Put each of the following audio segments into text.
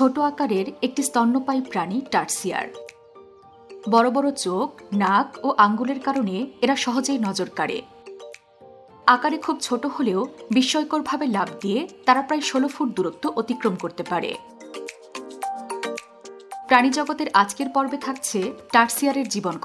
ছোট আকারের একটি স্তন্যপায়ী প্রাণী টার্সিয়ার। বড় বড় চোখ, নাক ও আঙ্গুলের কারণে এরা সহজেই নজর কাড়ে। আকারে খুব ছোট হলেও বিস্ময়করভাবে লাভ দিয়ে তারা প্রায় ষোলো ফুট দূরত্ব অতিক্রম করতে পারে। প্রাণীজগতের আজকের পর্বে থাকছে টার্সিয়ারের জীবন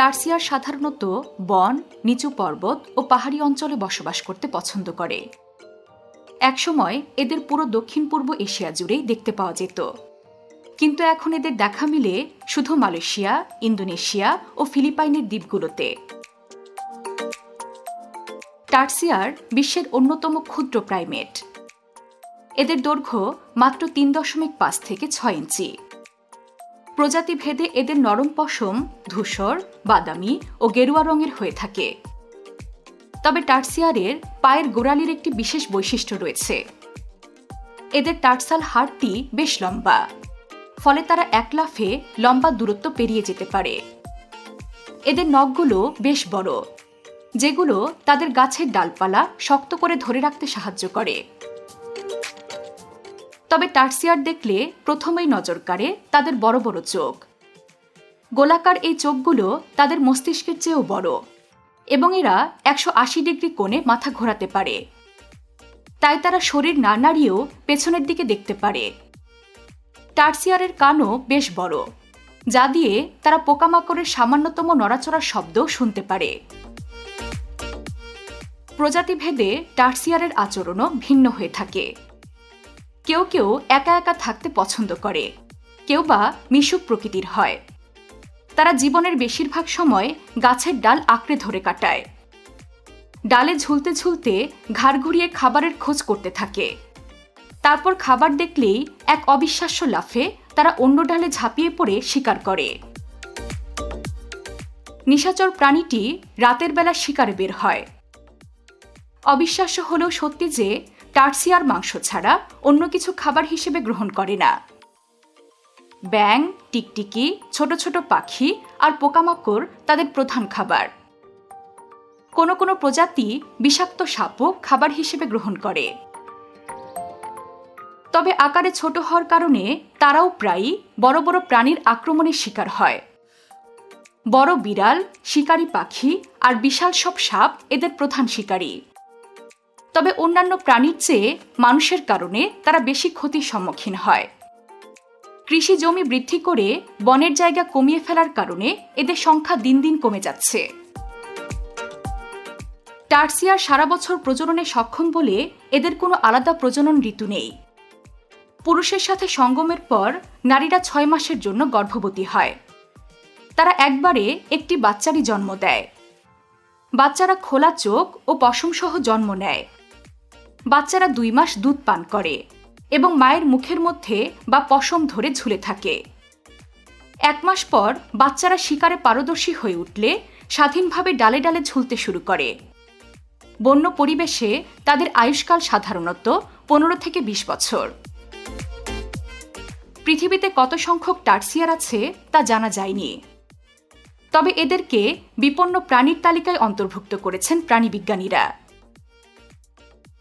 টার্সিয়ার সাধারণত বন, নিচু পর্বত ও পাহাড়ি অঞ্চলে বসবাস করতে পছন্দ করে। একসময় এদের পুরো দক্ষিণ পূর্ব এশিয়া জুড়েই দেখতে পাওয়া যেত। কিন্তু এখন এদের দেখা মিলে শুধু মালয়েশিয়া, ইন্দোনেশিয়া ও ফিলিপাইনের দ্বীপগুলোতে। টার্সিয়ার বিশ্বের অন্যতম ক্ষুদ্র প্রাইমেট। এদের দৈর্ঘ্য মাত্র তিন দশমিক পাঁচ থেকে ছয় ইঞ্চি। প্রজাতি ভেদে এদের নরম পশম, ধূসর, বাদামি ও গেরুয়া রঙের হয়ে থাকে। তবে টার্সিয়ারের পায়ের গোড়ালির একটি বিশেষ বৈশিষ্ট্য রয়েছে। এদের টার্সাল হাড়টি বেশ লম্বা, ফলে তারা এক লাফে লম্বা দূরত্ব পেরিয়ে যেতে পারে। এদের নখগুলো বেশ বড়, যেগুলো তাদের গাছের ডালপালা শক্ত করে ধরে রাখতে সাহায্য করে। তবে টার্সিয়ার দেখলে প্রথমেই নজর কাড়ে তাদের বড় বড় চোখ। গোলাকার এই চোখগুলো তাদের মস্তিষ্কের চেয়েও বড় এবং এরা একশো আশি ডিগ্রি কোণে মাথা ঘোরাতে পারে। তাই তারা শরীর না নাড়িয়েও পেছনের দিকে দেখতে পারে। টার্সিয়ারের কানও বেশ বড়, যা দিয়ে তারা পোকামাকড়ের সামান্যতম নড়াচড়ার শব্দ শুনতে পারে। প্রজাতিভেদে টার্সিয়ারের আচরণও ভিন্ন হয়ে থাকে। কেউ কেউ একা একা থাকতে পছন্দ করে। কেউ বা মিশুক প্রকৃতির হয়। তারা জীবনের বেশিরভাগ সময় গাছের ডাল আঁকড়ে ধরে কাটায়। ডালে ঝুলতে ঝুলতে ঘাড় ঘুরিয়ে খাবারের খোঁজ করতে থাকে। তারপর খাবার দেখলেই এক অবিশ্বাস্য লাফে তারা অন্য ডালে ঝাঁপিয়ে পড়ে শিকার করে। নিশাচর প্রাণীটি রাতের বেলা শিকারে বের হয়। অবিশ্বাস্য হলেও সত্যি যে টার্সিয়ার মাংস ছাড়া অন্য কিছু খাবার হিসেবে গ্রহণ করে না। ব্যাং টিকটিকি, ছোট ছোট পাখি আর পোকামাকড় তাদের প্রধান খাবার। কোনো কোনো প্রজাতি বিষাক্ত সাপও খাবার হিসেবে গ্রহণ করে। তবে আকারে ছোট হওয়ার কারণে তারাও প্রায়ই বড় বড় প্রাণীর আক্রমণের শিকার হয়। বড় বিড়াল, শিকারী পাখি আর বিশাল সব সাপ এদের প্রধান শিকারী। তবে অন্যান্য প্রাণীর চেয়ে মানুষের কারণে তারা বেশি ক্ষতির সম্মুখীন হয়। কৃষি জমি বৃদ্ধি করে বনের জায়গা কমিয়ে ফেলার কারণে এদের সংখ্যা দিন দিন কমে যাচ্ছে। টার্সিয়ার সারা বছর প্রজননে সক্ষম বলে এদের কোনো আলাদা প্রজনন ঋতু নেই। পুরুষের সাথে সঙ্গমের পর নারীরা ছয় মাসের জন্য গর্ভবতী হয়। তারা একবারে একটি বাচ্চারই জন্ম দেয়। বাচ্চারা খোলা চোখ ও পশমসহ জন্ম নেয়। বাচ্চারা দুই মাস দুধ পান করে এবং মায়ের মুখের মধ্যে বা পশম ধরে ঝুলে থাকে। এক মাস পর বাচ্চারা শিকারে পারদর্শী হয়ে উঠলে, স্বাধীনভাবে ডালে ডালে ঝুলতে শুরু করে। বন্য পরিবেশে তাদের আয়ুষ্কাল সাধারণত পনেরো থেকে বিশ বছর। পৃথিবীতে কত সংখ্যক টার্সিয়ার আছে তা জানা যায়নি। তবে এদেরকে বিপন্ন প্রাণীর তালিকায় অন্তর্ভুক্ত করেছেন প্রাণীবিজ্ঞানীরা।